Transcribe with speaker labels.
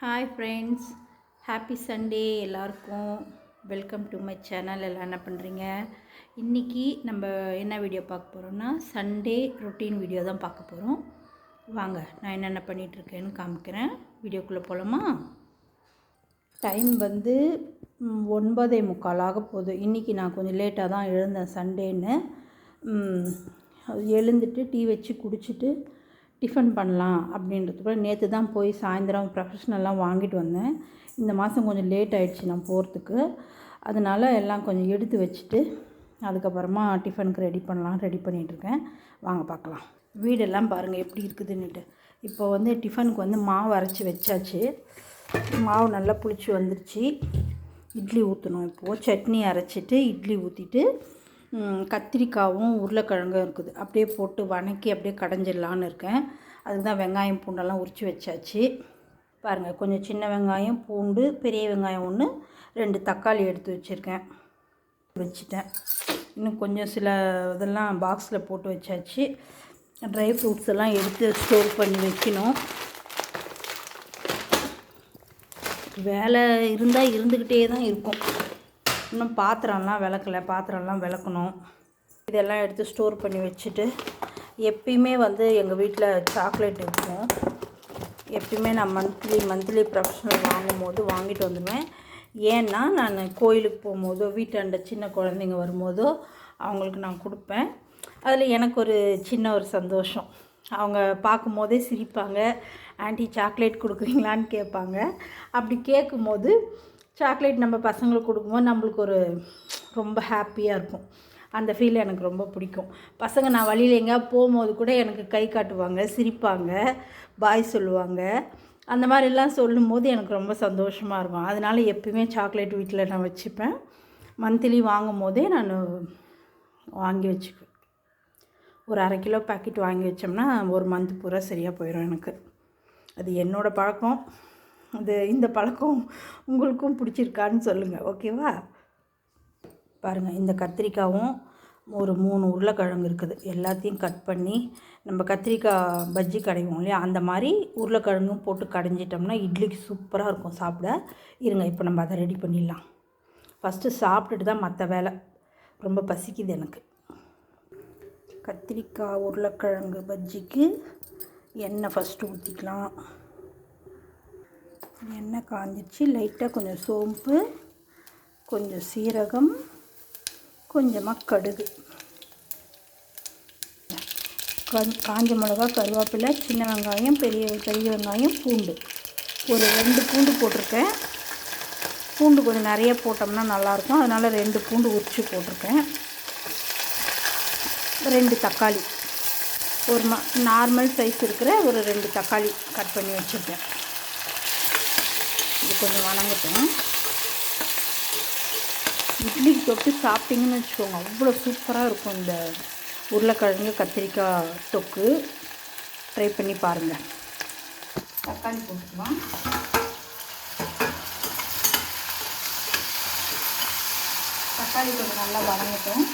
Speaker 1: Hi friends happy Sunday எல்லாருக்கும். Welcome to my channel எல்லாம் என்ன பண்ணுறீங்க இன்றைக்கி நம்ம என்ன வீடியோ பார்க்க போகிறோம்னா சண்டே ரொட்டீன் வீடியோ தான் பார்க்க போகிறோம் வாங்க நான் என்னென்ன பண்ணிகிட்ருக்கேன்னு காமிக்கிறேன். வீடியோக்குள்ளே போகலாமா டைம் வந்து ஒன்பதே முக்கால் ஆக போகுது. இன்றைக்கி நான் கொஞ்சம் லேட்டாக தான் எழுந்தேன் சண்டேன்னு எழுந்துட்டு டீ வச்சு குடிச்சிட்டு டிஃபன் பண்ணலாம் அப்படின்றதுக்குள்ள நேற்று தான் போய் சாயந்தரம் ப்ரொஃபஷ்னல்லாம் வாங்கிட்டு வந்தேன். இந்த மாதம் கொஞ்சம் லேட் ஆகிடுச்சு நான் போகிறதுக்கு அதனால் எல்லாம் கொஞ்சம் எடுத்து வச்சுட்டு அதுக்கப்புறமா டிஃபனுக்கு ரெடி பண்ணலாம் ரெடி பண்ணிகிட்ருக்கேன் வாங்க பார்க்கலாம். வீடெல்லாம் பாருங்கள் எப்படி இருக்குதுன்னுட்டு. இப்போ வந்து டிஃபனுக்கு வந்து மாவு அரைச்சி வச்சாச்சு. மாவு நல்லா புளிச்சு வந்துருச்சு. இட்லி ஊற்றணும் இப்போது சட்னி அரைச்சிட்டு இட்லி ஊற்றிட்டு கத்திரிக்காவும் உருளைக்கிழங்கும் இருக்குது. அப்படியே போட்டு வணக்கி அப்படியே கடைஞ்சிடலான்னு இருக்கேன். அதுக்கு தான் வெங்காயம் பூண்டெல்லாம் உரித்து வச்சாச்சு. பாருங்கள் கொஞ்சம் சின்ன வெங்காயம் பூண்டு பெரிய வெங்காயம் ஒன்று ரெண்டு தக்காளி எடுத்து வச்சுருக்கேன். வச்சுட்டேன். இன்னும் கொஞ்சம் சில இதெல்லாம் பாக்ஸில் போட்டு வச்சாச்சு. ட்ரை ஃப்ரூட்ஸ் எல்லாம் எடுத்து ஸ்டோர் பண்ணி வைக்கணும். வேலை இருந்தால் இருந்துக்கிட்டே தான் இருக்கும். இன்னும் பாத்திரம்லாம் விளக்கல பாத்திரம்லாம் விளக்கணும். இதெல்லாம் எடுத்து ஸ்டோர் பண்ணி வச்சுட்டு எப்பயுமே வந்து எங்கள் வீட்டில் சாக்லேட் இருக்கும். எப்பயுமே நான் மந்த்லி மந்த்லி ப்ரொஃபஷனல் வாங்கும்போது வாங்கிட்டு வந்துடுவேன் ஏன்னா நான் கோயிலுக்கு போகும்போதோ வீட்டாண்ட சின்ன குழந்தைங்க வரும்போதோ அவங்களுக்கு நான் கொடுப்பேன். அதில் எனக்கு ஒரு சின்ன ஒரு சந்தோஷம். அவங்க பார்க்கும்போதே சிரிப்பாங்க. ஆன்ட்டி சாக்லேட் கொடுக்குறீங்களான்னு கேட்பாங்க. அப்படி கேட்கும்போது சாக்லேட் நம்ம பசங்களுக்கு கொடுக்கும்போது நம்மளுக்கு ஒரு ரொம்ப ஹாப்பியாக இருக்கும். அந்த ஃபீல் எனக்கு ரொம்ப பிடிக்கும். பசங்க நான் வழியில் எங்கேயா போகும்போது கூட எனக்கு கை காட்டுவாங்க சிரிப்பாங்க பாய் சொல்லுவாங்க. அந்த மாதிரிலாம் சொல்லும்போது எனக்கு ரொம்ப சந்தோஷமாக இருக்கும். அதனால எப்பயுமே சாக்லேட் வீட்டில் நான் வச்சுப்பேன். மந்த்லி வாங்கும் போதே நான் வாங்கி வச்சுக்குவேன். ஒரு அரை கிலோ பாக்கெட் வாங்கி வச்சோம்னா ஒரு மந்த் பூரா சரியாக போயிடும் எனக்கு. அது என்னோடய பழக்கம். அது இந்த பழக்கம் உங்களுக்கும் பிடிச்சிருக்கான்னு சொல்லுங்கள் ஓகேவா? பாருங்கள் இந்த கத்திரிக்காவும் ஒரு மூணு உருளைக்கிழங்கு இருக்குது. எல்லாத்தையும் கட் பண்ணி நம்ம கத்திரிக்காய் பஜ்ஜி கடைவோம் இல்லையா? அந்த மாதிரி உருளைக்கிழங்கும் போட்டு கடைஞ்சிட்டோம்னா இட்லிக்கு சூப்பராக இருக்கும். சாப்பிட. இருங்க இப்போ நம்ம அதை ரெடி பண்ணிடலாம். ஃபஸ்ட்டு சாப்பிட்டுட்டு தான் மற்ற வேலை. ரொம்ப பசிக்குது எனக்கு. கத்திரிக்காய் உருளைக்கிழங்கு பஜ்ஜிக்கு எண்ணெய் ஃபஸ்ட்டு ஊற்றிக்கலாம் எண்ணெய் காஞ்சிச்சு. லைட்டாக கொஞ்சம் சோம்பு கொஞ்சம் சீரகம் கொஞ்சமாக கடுகு. காஞ்ச மிளகா கருவேப்பிலை சின்ன வெங்காயம் பெரிய பெரிய வெங்காயம் பூண்டு. ஒரு ரெண்டு பூண்டு போட்டிருக்கேன். பூண்டு கொஞ்சம் நிறைய போட்டோம்னா நல்லாயிருக்கும். அதனால் ரெண்டு பூண்டு உரித்து போட்டிருக்கேன். ரெண்டு தக்காளி. ஒரு ம நார்மல் சைஸ் இருக்கிற ஒரு ரெண்டு தக்காளி கட் பண்ணி வச்சுருக்கேன். இது கொஞ்சம் வணங்கட்டும். இட்லிக்கு தொட்டு சாப்பிட்டிங்கன்னு வச்சுக்கோங்க அவ்வளோ சூப்பராக இருக்கும் இந்த உருளைக்கிழங்கு கத்திரிக்காய் தொக்கு. ட்ரை பண்ணி பாருங்கள் தக்காளி போட்டுக்கலாம். தக்காளி கொஞ்சம் நல்லா வதங்கட்டும்